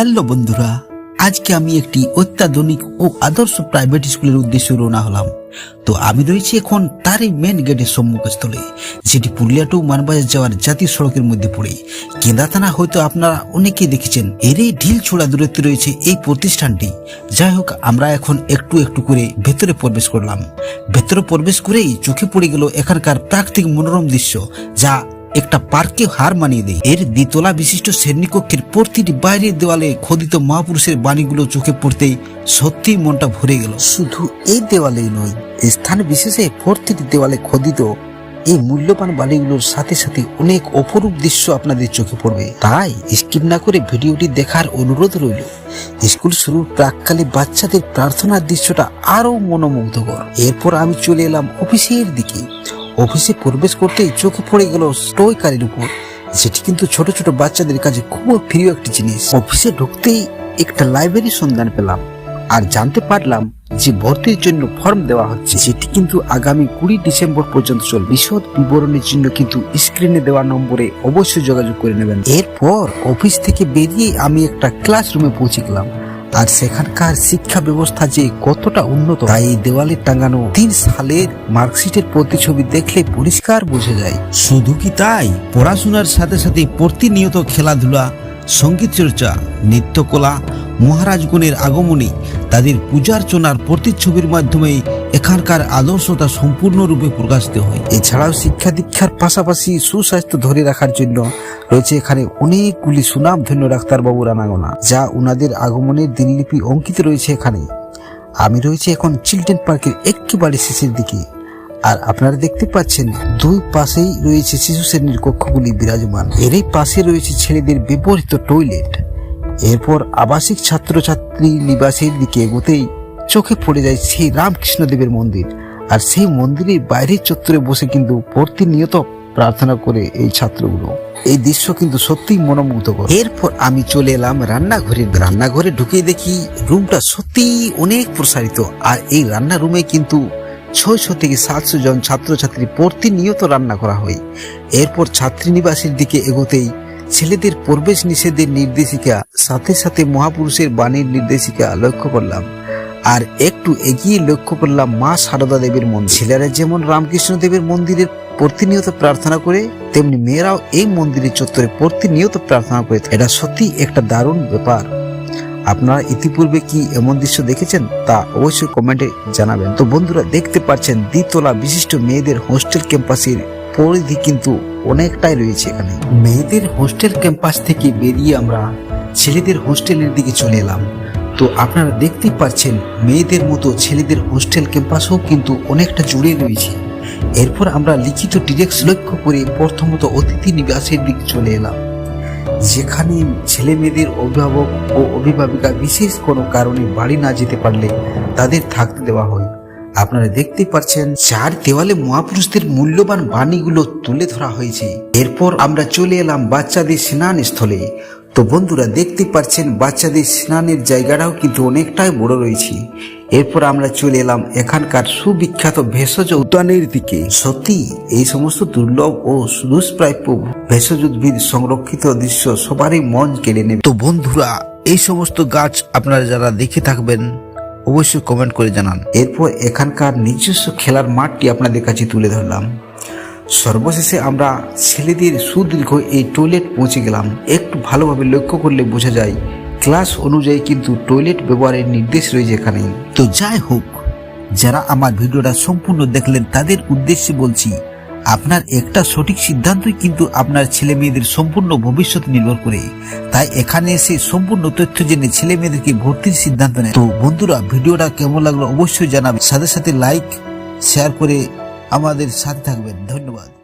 Hello বন্ধুরা, আজকে আমি একটি অত্যাধুনিক ও আদর্শ প্রাইভেট স্কুলের উদ্দেশ্যে রওনা হলাম। তো আমি রয়েছি এখন তারই মেন গেটের সম্মুখস্থলে, যেটি পুরুলিয়া টু মানবাজার যাওয়ার জাতীয় সড়কের মধ্যে পড়ে। কেন্দা থানা হয়তো আপনারা অনেকেই দেখেছেন, এরই ঢিল ছোড়া দূরত্বে রয়েছে এই প্রতিষ্ঠানটি। যাই হোক, আমরা এখন একটু একটু করে ভেতরে প্রবেশ করলাম। ভেতরে প্রবেশ করেই চোখে পড়ে গেল এখানকার প্রাকৃতিক মনোরম দৃশ্য, যা একটা পার্কে হার মানিয়ে দেয়। এর দ্বিতলা বিশিষ্ট শ্রেণীকক্ষের প্রতিটি বাইরের দেওয়ালে খোদিত মহাপুরুষের বাণীগুলো চোখে পড়তেই সত্যিই মনটা ভরে গেল। শুধু এই দেওয়ালেই নয় স্থান বিশেষে প্রতিটি দেওয়ালে খোদিত এই মূল্যবান বাণীগুলোর সাথে সাথে অনেক অপরূপ দৃশ্য আপনাদের চোখে পড়বে। তাই স্কিপ না করে ভিডিওটি দেখার অনুরোধ রইল, স্কুল শুরুর প্রাককালে বাচ্চাদের প্রার্থনার দৃশ্যটা আরও মনোমুগ্ধকর। এরপর আমি চলে এলাম অফিসের দিকে। অফিসে প্রবেশ করতেই চোখে পড়ে গেল স্টোই কারের উপর। যেটি কিন্তু ছোট ছোট বাচ্চাদের কাছে খুব প্রিয় একটি জিনিস। অফিসে ঢুকতেই একটা লাইব্রেরির সন্ধান পেলাম আর জানতে পারলাম যে ভর্তির জন্য ফর্ম দেওয়া হচ্ছে। যেটি কিন্তু আগামী কুড়ি ডিসেম্বর পর্যন্ত চলবে। বিশদ বিবরণের জন্য কিন্তু স্ক্রিনে দেওয়া নম্বরে অবশ্যই যোগাযোগ করে নেবেন। এরপর অফিস থেকে বেরিয়ে আমি একটা ক্লাসরুমে পৌঁছে গেলাম। আর সেখানকার শিক্ষা ব্যবস্থা যে কতটা উন্নত, তাই দেওয়ালে টাঙানো তিন সালের মার্কশিটের প্রতিছবি দেখলে পরিষ্কার বোঝা যায়। শুধু কি তাই? পড়াশোনার সাথে সাথে প্রতিনিয়ত খেলাধুলা, সংগীত চর্চা, নৃত্যকলা, মহারাজগণের আগমনী তাদের পূজার্চনার প্রতিচ্ছবির মাধ্যমে এখানকার আদর্শতা সম্পূর্ণরূপে প্রকাশিত হয়। এছাড়াও শিক্ষা দীক্ষার পাশাপাশি সুস্বাস্থ্য ধরে রাখার জন্য রয়েছে এখানে অনেকগুলি সুনামধন্য ডাক্তারবাবুর আনাগোনা যা উনাদের আগমনের দিনলিপি অঙ্কিত রয়েছে এখানে। আমি রয়েছে এখন চিলড্রেন পার্কের একেবারে শেষের দিকে। আর আপনারা দেখতে পাচ্ছেন, দুই পাশেই রয়েছে শিশু শ্রেণির কক্ষগুলি বিরাজমান। এরই পাশে রয়েছে ছেলেদের ব্যবহৃত টয়লেট। এরপর আবাসিক ছাত্রছাত্রী নিবাসের দিকে এগোতেই চোখে পড়ে যায় সেই রামকৃষ্ণদেবের মন্দির। আর সেই মন্দিরের বাইরের চত্বরে বসে কিন্তু প্রতিনিয়ত প্রার্থনা করে এই ছাত্রগুলো। এই দৃশ্য কিন্তু সত্যিই মনোমুগ্ধকর। এরপর আমি চলে এলাম রান্নাঘরে রান্নাঘরে ঢুকে দেখি রুমটা সত্যিই অনেক প্রসারিত। আর এই রান্না রুমে কিন্তু ছয়শো থেকে সাতশো জন ছাত্রছাত্রী প্রতিনিয়ত রান্না করা হয়। এরপর ছাত্রীনিবাসের দিকে এগোতেই ছেলেদের প্রবেশ নিষেধের নির্দেশিকা, সাথে সাথে মহাপুরুষের বাণীর নির্দেশিকা লক্ষ্য করলাম। আর একটু এগিয়ে লক্ষ্য করলাম মা সারদা দেবীর মন্দির। ছেলেরা যেমন রামকৃষ্ণ দেবের মন্দিরের প্রতিনিয়ত প্রার্থনা করে, তেমনি মেয়েরাও এই মন্দিরের চত্বরে প্রতিনিয়ত প্রার্থনা করে এটা সত্যি একটা দারুণ ব্যাপার। আপনারা ইতিপূর্বে কি এমন দৃশ্য দেখেছেন তা অবশ্যই কমেন্টে জানাবেন। তো বন্ধুরা, দেখতে পাচ্ছেন দ্বিতলা বিশিষ্ট মেয়েদের হোস্টেল ক্যাম্পাসের পরিধি কিন্তু অনেকটাই রয়েছে এখানে। মেয়েদের হোস্টেল ক্যাম্পাস থেকে বেরিয়ে আমরা ছেলেদের হোস্টেলের দিকে চলে এলাম। তো আপনারা দেখতেই পাচ্ছেন, মেয়েদের মতো ছেলেদের হোস্টেল ক্যাম্পাসও কিন্তু অনেকটা জুড়ে রয়েছে। এরপর আমরা লিখিত ডিরেক্ট লক্ষ্য করে প্রথমত অতিথি নিবাসের দিকে চলে এলাম। যেখানে ছেলে মেয়েদের অভিভাবক ও অভিভাবিকা বিশেষ কোনো কারণে বাড়ি না যেতে পারলে তাদের থাকতে দেওয়া হয়। আপনারা দেখতে পাচ্ছেন, চার দেওয়ালে মহাপুরুষদের মূল্যবান বাণীগুলো তুলে ধরা হয়েছে। এরপর আমরা চলে এলাম বাচ্চাদের স্নান স্থলে তো বন্ধুরা দেখতে পাচ্ছেন, বাচ্চাদের স্নানের জায়গাটাও কিন্তু অনেকটাই বড় রয়েছে। এরপর আমরা চলে এলাম এখানকার সুবিখ্যাত ভেষজ উদ্যানের দিকে। সত্যি, এই সমস্ত দুর্লভ ও দুষ্প্রাপ্য ভেষজ উদ্ভিদ সংরক্ষিত দৃশ্য সবারই মন কেড়ে নেবে। তো বন্ধুরা, এই সমস্ত গাছ আপনারা যারা দেখে থাকবেন, অবশ্যই কমেন্ট করে জানান। এরপর এখানকার নিজস্ব খেলার মাঠটি আপনাদের কাছে তুলে ধরলাম। সর্বশেষে আমরা ছেলেদের সুদীর্ঘ এই টয়লেট পৌঁছে গেলাম। একটু ভালোভাবে লক্ষ্য করলে বোঝা যায় ক্লাস অনুযায়ী কিন্তু টয়লেট ব্যবহারের নির্দেশ রয়েছে এখানে। তো যাই হোক, যারা আমার ভিডিওটা সম্পূর্ণ দেখলেন তাদের উদ্দেশ্যে বলছি, আপনার একটা সঠিক সিদ্ধান্তই কিন্তু আপনার ছেলে মেয়েদের সম্পূর্ণ ভবিষ্যৎ নির্ভর করে। তাই এখানে এসে সম্পূর্ণ তথ্য জেনে ছেলে মেয়েদেরকে ভর্তির সিদ্ধান্ত নেয় তো বন্ধুরা, ভিডিওটা কেমন লাগল অবশ্যই জানাবেন। সাথে সাথে লাইক শেয়ার করে আমাদের সাথে থাকবেন। ধন্যবাদ।